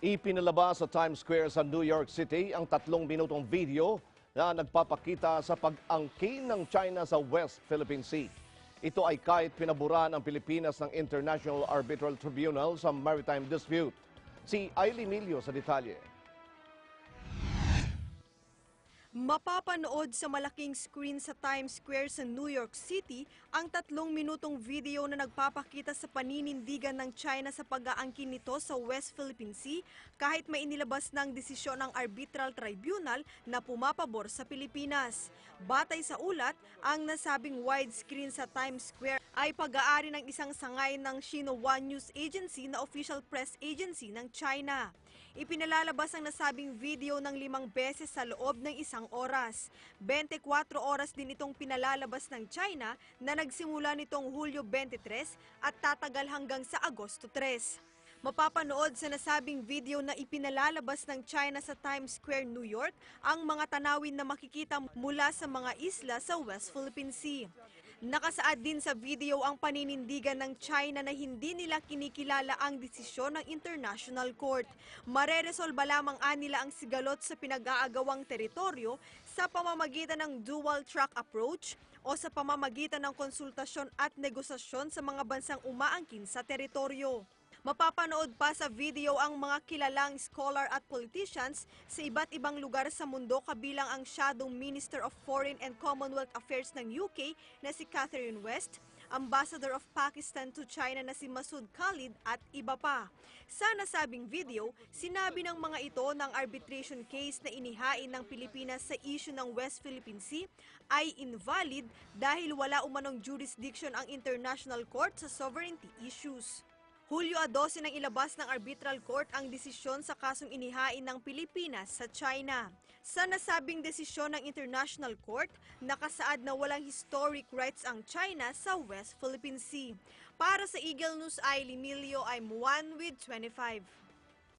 Ipinalabas sa Times Square sa New York City ang tatlong minutong video na nagpapakita sa pag-angkin ng China sa West Philippine Sea. Ito ay kahit pinaburan ang Pilipinas ng International Arbitral Tribunal sa Maritime Dispute. Si Aileen Milio sa detalye. Mapapanood sa malaking screen sa Times Square sa New York City ang tatlong minutong video na nagpapakita sa paninindigan ng China sa pag-aangkin nito sa West Philippine Sea kahit may inilabas ng desisyon ng Arbitral Tribunal na pumapabor sa Pilipinas. Batay sa ulat, ang nasabing widescreen sa Times Square ay pag-aari ng isang sangay ng Xinhua News Agency na official press agency ng China. Ipinalalabas ang nasabing video ng limang beses sa loob ng isang oras. 24 oras din itong pinalalabas ng China na nagsimula nitong Hulyo 23 at tatagal hanggang sa Agosto 3. Mapapanood sa nasabing video na ipinalalabas ng China sa Times Square, New York, ang mga tanawin na makikita mula sa mga isla sa West Philippine Sea. Nakasaad din sa video ang paninindigan ng China na hindi nila kinikilala ang desisyon ng International Court. Mareresolba lamang anila ang sigalot sa pinag-aagawang teritoryo sa pamamagitan ng dual-track approach o sa pamamagitan ng konsultasyon at negosasyon sa mga bansang umaangkin sa teritoryo. Mapapanood pa sa video ang mga kilalang scholar at politicians sa iba't ibang lugar sa mundo kabilang ang Shadow Minister of Foreign and Commonwealth Affairs ng UK na si Catherine West, Ambassador of Pakistan to China na si Masood Khalid at iba pa. Sa nasabing video, sinabi ng mga ito ng arbitration case na inihain ng Pilipinas sa issue ng West Philippine Sea ay invalid dahil wala umanong jurisdiction ang International Court sa sovereignty issues. Hulyo 12 nang ilabas ng Arbitral Court ang desisyon sa kasong inihain ng Pilipinas sa China. Sa nasabing desisyon ng International Court, nakasaad na walang historic rights ang China sa West Philippine Sea. Para sa Eagle News, Aileen Milio, I'm one with 25.